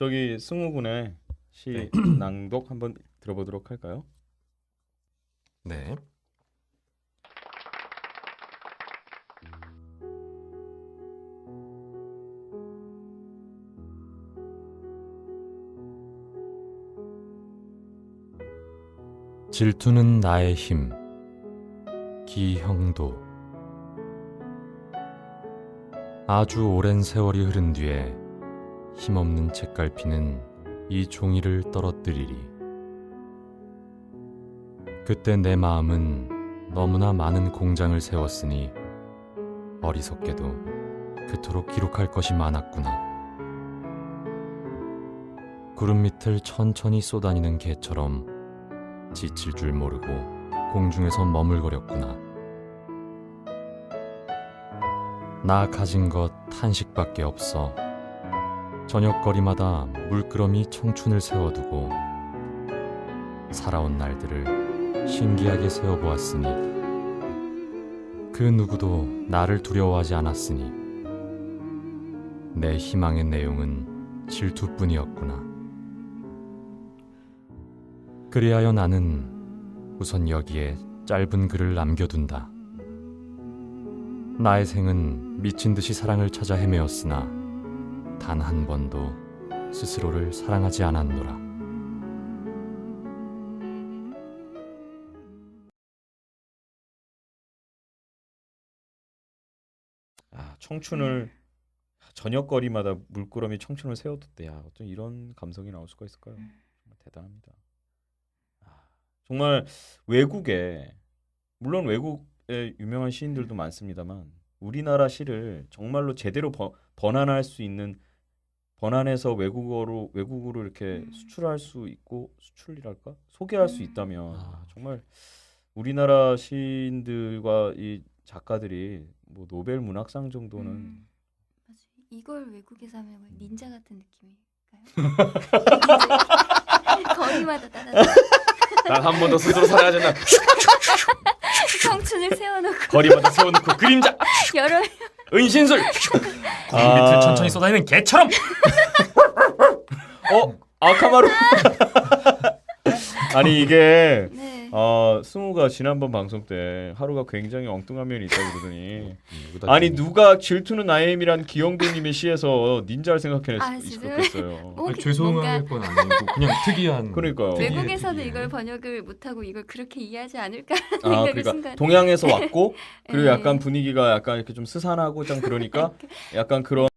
저기 승우 군의 시 네. 낭독 한번 들어보도록 할까요? 네. 질투는 나의 힘. 기형도. 아주 오랜 세월이 흐른 뒤에 힘없는 책갈피는 이 종이를 떨어뜨리리. 그때 내 마음은 너무나 많은 공장을 세웠으니 어리석게도 그토록 기록할 것이 많았구나. 구름 밑을 천천히 쏘다니는 개처럼 지칠 줄 모르고 공중에서 머물거렸구나. 나 가진 것 한식밖에 없어. 저녁거리마다 물끄러미 청춘을 세워두고 살아온 날들을 신기하게 세어보았으니 그 누구도 나를 두려워하지 않았으니 내 희망의 내용은 질투뿐이었구나. 그리하여 나는 우선 여기에 짧은 글을 남겨둔다. 나의 생은 미친 듯이 사랑을 찾아 헤매었으나 단 한 번도 스스로를 사랑하지 않았노라. 아, 청춘을 저녁거리마다 물끄러미 청춘을 세워뒀대. 야, 어쩜 이런 감성이 나올 수가 있을까요? 정말 대단합니다. 아, 정말 외국에 물론 외국에 유명한 시인들도 많습니다만 우리나라 시를 정말로 제대로 번, 번안할 수 있는 번안해서 외국어로 외국으로 이렇게 음. 수출할 수 있고 수출이랄까 소개할 수 음. 있다면 아. 정말 우리나라 시인들과 이 작가들이 뭐 노벨 문학상 정도는 음. 맞아. 이걸 외국에서 하면 뭐 닌자 같은 느낌일까요? 거리마다 따라 난한 번 더 스스로 살아야 된다. 청춘을 세워놓고 거리마다 세워놓고 그림자 여러 은신술. 구름 밑을 천천히 쏟아내는 개처럼 어 아카마루. 아니 이게 네. 아 승우가 지난번 방송 때 하루가 굉장히 엉뚱한 면이 있다고 그러더니 누구다 아니 누가 질투는 힘이란 기영도님의 시에서 닌자를 생각해냈 아? 겠어요. 죄송할 건 아니고 그냥 특이한 그러니까요. 특이해, 외국에서는 특이해. 이걸 번역을 못하고 이걸 그렇게 이해하지 않을까 아 생각을 그러니까 순간 동양에서 왔고 그리고 네. 약간 분위기가 약간 이렇게 좀 스산하고 좀 그러니까 약간 그런